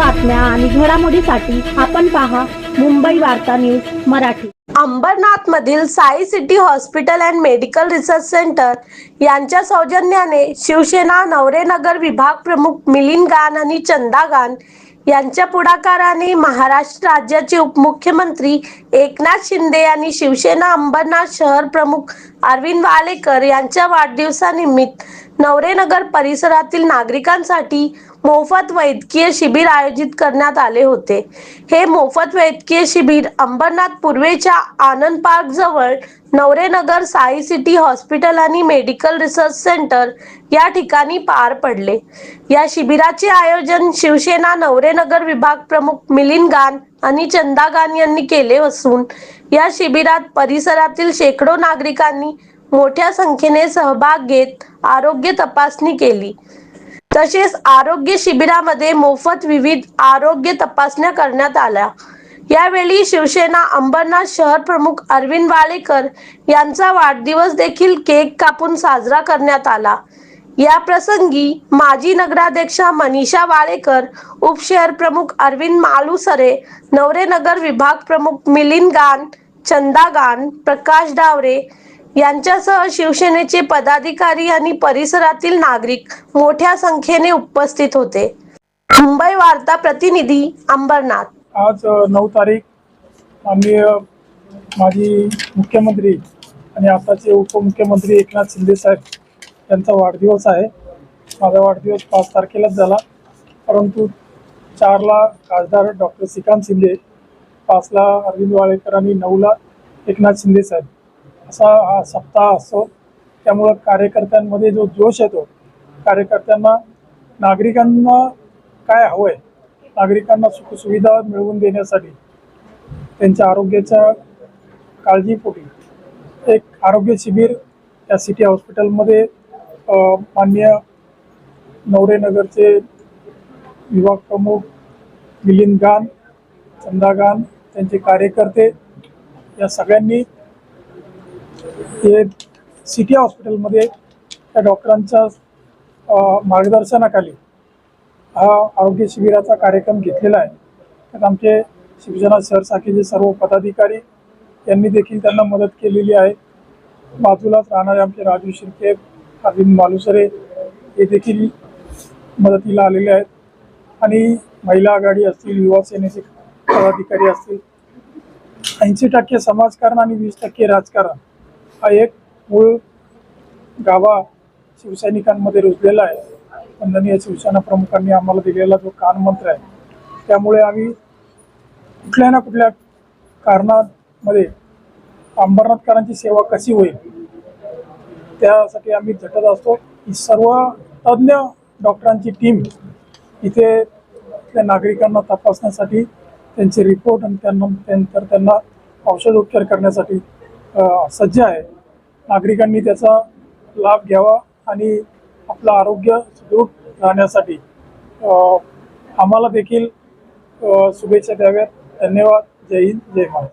बातम्या आणि घडामोडीसाठी आपण पहा मुंबई वार्ता न्यूज मराठी. अंबरनाथ मधील Sai city hospital and medical research centre यांच्या सौजन्याने शिवसेना नवरेनगर विभाग प्रमुख मिलिंद गान आणि चंदा गान यांच्या पुढाकाराने महाराष्ट्र राज्याचे उपमुख्यमंत्री एकनाथ शिंदे आणि शिवसेना अंबरनाथ शहर प्रमुख अरविंद वालेकर यांच्या वाढदिवसानिमित्त नवरेनगर परिसरातील नागरिकांसाठी मोफत वैद्यकीय शिबिर आयोजित करण्यात आले होते. हे मोफत वैद्यकीय शिबिर अंबरनाथ पूर्वेच्या आनंद पार्क जवळ नवरेनगर साई सिटी हॉस्पिटल आणि मेडिकल रिसर्च सेंटर या ठिकाणी पार पडले. या शिबिराचे आयोजन शिवसेना नवरेनगर विभाग प्रमुख मिलिंद गान आणि चंदा गान यांनी केले असून या शिबिरात परिसरातील शेकडो नागरिकांनी मोठ्या संख्येने सहभाग घेत आरोग्य तपासणी केली. तसेच आरोग्य शिबिरामध्ये मोफत विविध आरोग्य तपासण्या करण्यात आल्या. यावेळी शिवसेना अंबरनाथ शहर प्रमुख अरविंद वाळेकर यांचा वाढदिवस देखील केक कापून साजरा करण्यात आला. या प्रसंगी माजी नगराध्यक्षा मनीषा वाळेकर उपशहर प्रमुख अरविंद मालुसरे नवरेनगर विभाग प्रमुख मिलिंद गान चंदा गान प्रकाश डावरे यांच्यासह शिवसेनेचे पदाधिकारी आणि परिसरातील नागरिक मोठ्या संख्येने उपस्थित होते. मुंबई वार्ता प्रतिनिधी अंबरनाथ. आज नऊ तारीख माननीय माजी मुख्यमंत्री आणि आताचे उपमुख्यमंत्री एकनाथ शिंदे साहेब त्यांचा वाढदिवस आहे. माझा वाढदिवस पाच तारखेलाच झाला. परंतु चारला खासदार डॉक्टर श्रीकांत शिंदे पाचला अरविंद वाळेकर आणि नऊला एकनाथ शिंदे साहेब. असा हा सप्ताह असतो. त्यामुळं कार्यकर्त्यांमध्ये जो जोश येतो कार्यकर्त्यांना नागरिकांना काय हवं आहे नागरिकांना सुखसुविधा मिळवून देण्यासाठी त्यांच्या आरोग्याच्या काळजीपोटी एक आरोग्य शिबिर या सिटी हॉस्पिटलमध्ये मान्य माननीय नवरेनगरचे विभाग प्रमुख मिलिंद गान चंदा गान त्यांचे कार्यकर्ते या सगळ्यांनी हे सिटी हॉस्पिटलमध्ये त्या डॉक्टरांच्या मार्गदर्शनाखाली हा आरोग्य शिबिराचा कार्यक्रम घेतलेला आहे. त्यात आमचे शिवसेना शहर शाखेचे सर्व पदाधिकारी यांनी देखील त्यांना मदत केलेली आहे. बाजूलाच राहणारे आमचे राजू शिर्के अरविंद मालुसरे हे देखील मदतीला आलेले आहेत. आणि महिला आघाडी असतील युवा सेनेचे पदाधिकारी असतील ऐंशी टक्के समाजकारण आणि वीस टक्के राजकारण हा एक मूळ गावा शिवसैनिकांमध्ये रुजलेला आहे. वंदनीय शिवसेना प्रमुखांनी आम्हाला दिलेला जो कानमंत्र आहे त्यामुळे आम्ही कुठल्या ना कुठल्या कारणामध्ये अंबरनाथकरांची सेवा कशी होईल त्यासाठी आम्ही झटत असतो. ही सर्व तज्ज्ञ डॉक्टरांची टीम इथे त्या नागरिकांना तपासण्यासाठी त्यांचे रिपोर्ट आणि त्यांना त्यानंतर त्यांना औषधोपचार करण्यासाठी सज्ज आहे. नागरिकांनी त्याचा लाभ घ्यावा आणि आपलं आरोग्य सुदृढ राहण्यासाठी आम्हाला देखील शुभेच्छा द्याव्यात. धन्यवाद. जय हिंद. जय महाराज